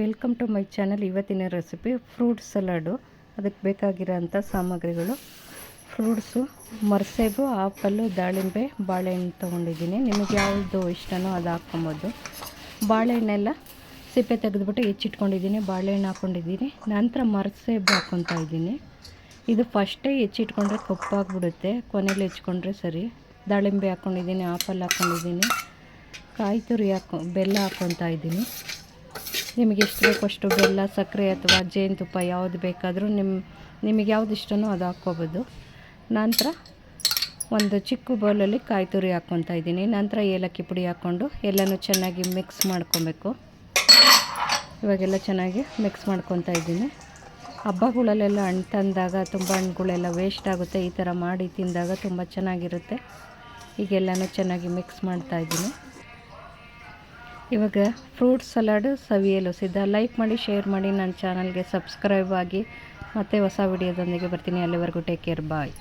Welcome to my channel ಇವತ್ತಿನ recipe fruit salad. ಅದಕ್ಕೆ ಬೇಕಾಗಿರೋಂಥ ಸಾಮಗ್ರಿಗಳು. ಫ್ರೂಟ್ಸು, ಮರ್ಸೇಬು, ಆಪಲ್ಲು, ದಾಳಿಂಬೆ, ಬಾಳೆಹಣ್ಣು ತೊಗೊಂಡಿದ್ದೀನಿ. ನಿಮಗೆ ಯಾವುದು ಇಷ್ಟನೋ ಅದು ಹಾಕ್ಕೊಬೋದು. ಬಾಳೆಹಣ್ಣೆಲ್ಲ ಸಿಪ್ಪೆ ತೆಗೆದುಬಿಟ್ಟು ಹೆಚ್ಚಿಟ್ಕೊಂಡಿದ್ದೀನಿ, ಬಾಳೆಹಣ್ಣು ಹಾಕ್ಕೊಂಡಿದ್ದೀನಿ. ನಂತರ ಮರ್ಸೇಬು ಹಾಕ್ಕೊತಾ ಇದ್ದೀನಿ. ಇದು ಫಸ್ಟೇ ಹೆಚ್ಚಿಟ್ಕೊಂಡ್ರೆ ಕಪ್ಪಾಗ್ಬಿಡುತ್ತೆ ಕೊನೆಯಲ್ಲಿ ಹೆಚ್ಕೊಂಡ್ರೆ ಸರಿ. ದಾಳಿಂಬೆ ಹಾಕ್ಕೊಂಡಿದ್ದೀನಿ, ಆಪಲ್ ಹಾಕ್ಕೊಂಡಿದ್ದೀನಿ ಕಾಯಿ ತುರಿ ಹಾಕೊ ಬೆಲ್ಲ ಹಾಕ್ಕೊತಾ ಇದ್ದೀನಿ. ನಿಮಗೆ ಎಷ್ಟು ಬೇಕು ಅಷ್ಟು ಬೆಲ್ಲ, ಸಕ್ಕರೆ ಅಥವಾ ಜೇನುತುಪ್ಪ ಯಾವುದು ಬೇಕಾದರೂ ನಿಮ್ಮ ನಿಮಗೆ ಯಾವ್ದು ಇಷ್ಟನೋ ಅದು ಹಾಕ್ಕೋಬೋದು. ನಂತರ ಒಂದು ಚಿಕ್ಕ ಬೌಲಲ್ಲಿ ಕಾಯಿ ತುರಿ ಹಾಕ್ಕೊತಾ ಇದ್ದೀನಿ. ನಂತರ ಏಲಕ್ಕಿ ಪುಡಿ ಹಾಕ್ಕೊಂಡು ಎಲ್ಲನೂ ಚೆನ್ನಾಗಿ ಮಿಕ್ಸ್ ಮಾಡ್ಕೊಬೇಕು. ಇವಾಗೆಲ್ಲ ಚೆನ್ನಾಗಿ ಮಿಕ್ಸ್ ಮಾಡ್ಕೊತಾ ಇದ್ದೀನಿ. ಹಬ್ಬಗಳಲ್ಲೆಲ್ಲ ಹಣ್ಣು ತಂದಾಗ ತುಂಬ ಹಣ್ಣುಗಳೆಲ್ಲ ವೇಸ್ಟ್ ಆಗುತ್ತೆ. ಈ ಥರ ಮಾಡಿ ತಿಂದಾಗ ತುಂಬ ಚೆನ್ನಾಗಿರುತ್ತೆ. ಈಗೆಲ್ಲನೂ ಚೆನ್ನಾಗಿ ಮಿಕ್ಸ್ ಮಾಡ್ತಾ ಇದ್ದೀನಿ. ಇವಾಗ ಫ್ರೂಟ್ ಸಲಾಡ್ ಸವಿಯಲು ಸಿದ್ಧ. ಲೈಕ್ ಮಾಡಿ ಶೇರ್ ಮಾಡಿ, ನನ್ನ ಚಾನಲ್ಗೆ ಸಬ್ಸ್ಕ್ರೈಬ್ ಆಗಿ. ಮತ್ತೆ ಹೊಸ ವಿಡಿಯೋದೊಂದಿಗೆ ಬರ್ತೀನಿ. ಅಲ್ಲಿವರೆಗೂ ಟೇಕ್ ಕೇರ್ ಬಾಯ್